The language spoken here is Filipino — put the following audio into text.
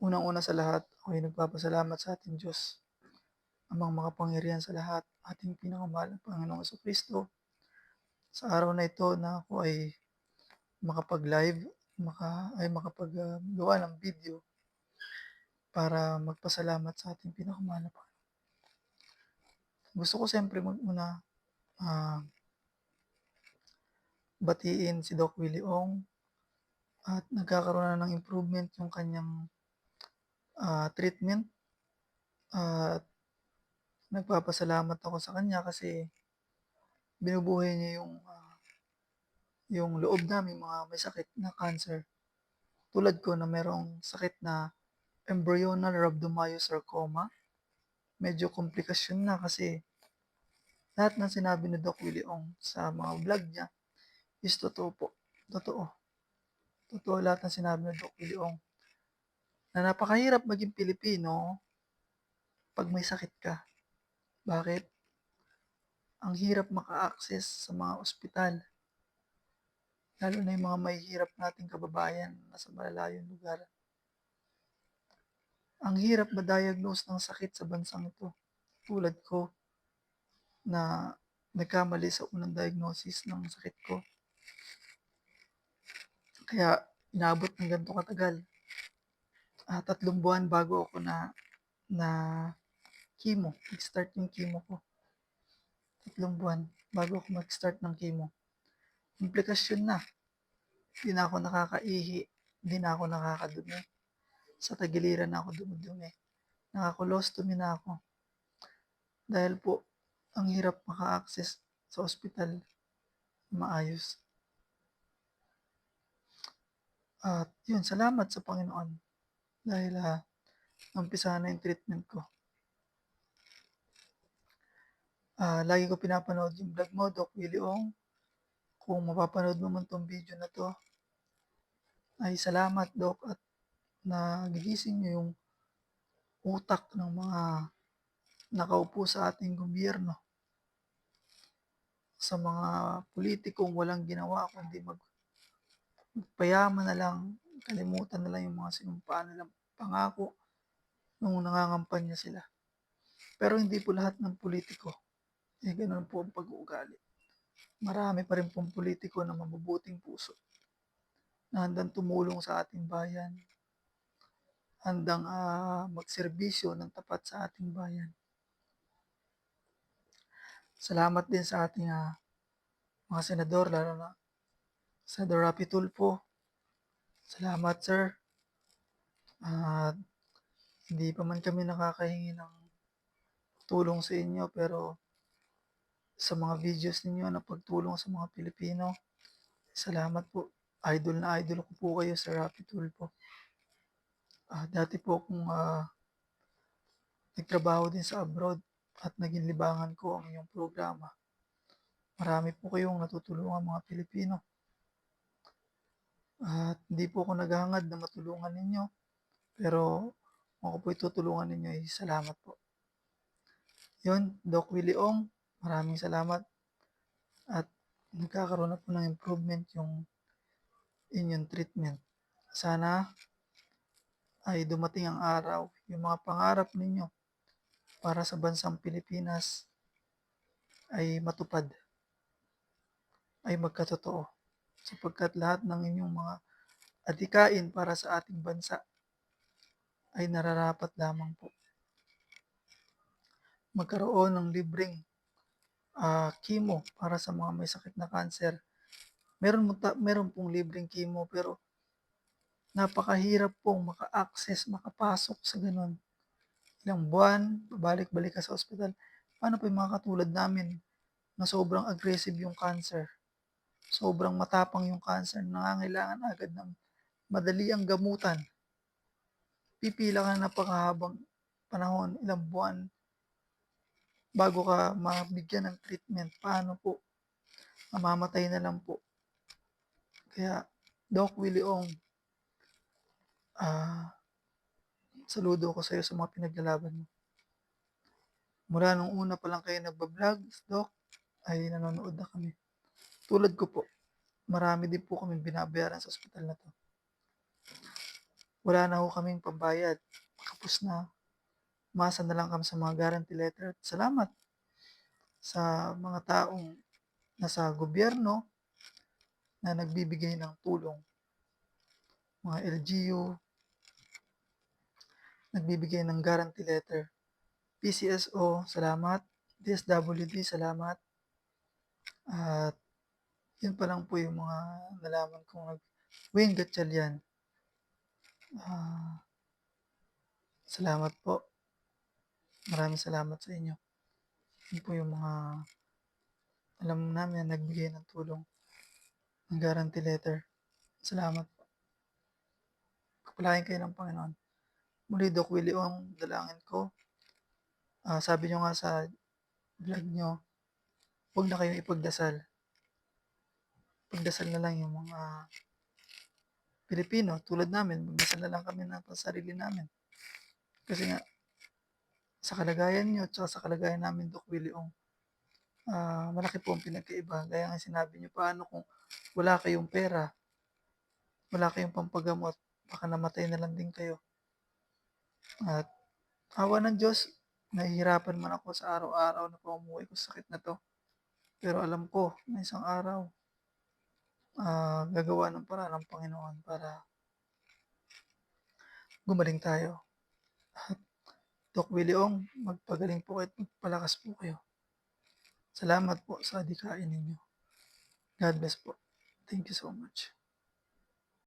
Unang-una sa lahat, ako'y nagpapasalamat sa ating Diyos, Amang makapangyarihan sa lahat, ating pinakamahal na Panginoong Kristo. Sa araw na ito na ako ay makapag-live, maka, ay makapag-gawa ng video para magpasalamat sa ating pinakamahal na Panginoon. Gusto ko siyempre mag-una ah, batiin si Doc Willie Ong at nagkakaroon na ng improvement yung kanyang ah, treatment at nagpapasalamat ako sa kanya kasi binubuhay niya yung ah, yung loob namin mga may sakit na cancer. Tulad ko na merong sakit na embryonal rhabdomyosarcoma. Medyo komplikasyon na kasi lahat ng sinabi ni Doc Willie Ong sa mga vlog niya is totoo po. Totoo. Totoo lahat ng sinabi ni Doc Willie Ong na napakahirap maging Pilipino pag may sakit ka. Bakit? Ang hirap maka-access sa mga ospital. Lalo na yung mga mahihirap nating kababayan na sa malalayong lugar. Ang hirap ma-diagnose ng sakit sa bansang ito. Tulad ko na nagkamali sa unang diagnosis ng sakit ko. Kaya inabot ng ganito katagal. Ah, tatlong buwan bago ako na na chemo. Nag-start yung chemo ko. Tatlong buwan bago ako mag-start ng chemo. Implikasyon na. Hindi na ako nakakaihi. Hindi na ako nakakadumi. Sa tagiliran na ako dumudumi. Nakakulostomy na ako. Dahil po, ang hirap maka-access sa ospital maayos. At yun, salamat sa Panginoon. Dahil ah, naumpisahan na yung treatment ko. Ah, lagi ko pinapanood yung vlog mo, Doc Willie Ong. Kung mapapanood mo man tong video na to, ay salamat, Doc, at nagigising niyo yung utak ng mga nakaupo sa ating gobyerno. Sa mga politikong walang ginawa kundi mag magpayaman na lang, kalimutan na lang yung mga sinumpaan nilang pangako nung nangangampanya sila. Pero hindi po lahat ng politiko. Eh, ganun po ang pag-uugali. Marami pa rin pong politiko na mabubuting puso na handang tumulong sa ating bayan, handang ah, magserbisyo ng tapat sa ating bayan. Salamat din sa ating ah, mga senador, lalo na Senador Rapi Tulfo. Salamat, sir. At hindi pa man kami nakakahingi ng tulong sa inyo, pero sa mga videos ninyo na pagtulong sa mga Pilipino, salamat po. Idol na idol ko po kayo sa Rapi Tulfo. Ah, dati po akong ah, nagtrabaho din sa abroad at naging libangan ko ang inyong programa. Marami po kayong natutulungan mga Pilipino. At hindi po ako naghahangad na matulungan ninyo. Pero kung ako po itutulungan ninyo, ay salamat po. Yun, Doc Willie Ong, maraming salamat. At nagkakaroon na po ng improvement yung inyong treatment. Sana ay dumating ang araw, yung mga pangarap ninyo para sa bansang Pilipinas ay matupad, ay magkatotoo. Sapagkat lahat ng inyong mga adikain para sa ating bansa ay nararapat lamang po. Magkaroon ng libreng ah, chemo para sa mga may sakit na cancer. Meron, meron pong libreng chemo pero napakahirap pong maka-access, makapasok sa ganun. Ilang buwan, babalik-balik ka sa ospital. Paano po yung mga katulad namin na sobrang aggressive yung cancer? Sobrang matapang yung cancer, nangangailangan agad ng madali ang gamutan. Pipila ka na napakahabang panahon, ilang buwan, bago ka mabigyan ng treatment. Paano po? Mamamatay na lang po. Kaya, Doc Willie Ong, ah, saludo ko sa iyo sa mga pinaglalaban mo. Mula nung una pa lang kayo nagbablog, Doc, ay nanonood na kami. Tulad ko po, marami din po kami binabayaran sa ospital na to. wala na ho kaming pambayad, kapos na. Umasa na lang kami sa mga guarantee letter. Salamat sa mga taong nasa gobyerno na nagbibigay ng tulong. Mga LGU, nagbibigay ng guarantee letter. PCSO, salamat. DSWD, salamat. At yun pa lang po yung mga nalaman kong nag Wayne Gatchalian. Ah, salamat po. Maraming salamat sa inyo. Yun po yung mga alam namin na nagbigay ng tulong ng guarantee letter. Salamat po. Pagpalain kayo ng Panginoon. Muli, Doc Willie Ong, dalangin ko. Ah, sabi nyo nga sa vlog nyo, huwag na kayong ipagdasal. Pagdasal na lang yung mga Pilipino, tulad namin, magdasal na lang kami ng sarili namin. Kasi nga, sa kalagayan nyo, tsaka sa kalagayan namin, Doc Willie Ong, ah, malaki po ang pinagkaiba. Gaya nga sinabi nyo, paano kung wala kayong pera, wala kayong pampagamot, baka namatay na lang din kayo. At awa ng Diyos, nahihirapan man ako sa araw-araw na pamumuhay ko sa sakit na to. Pero alam ko na isang araw, ah, gagawa ng paraan ng Panginoon para gumaling tayo. At Doc Willie Ong, magpagaling po kayo at magpalakas po kayo. Salamat po sa adikain ninyo. God bless po. Thank you so much.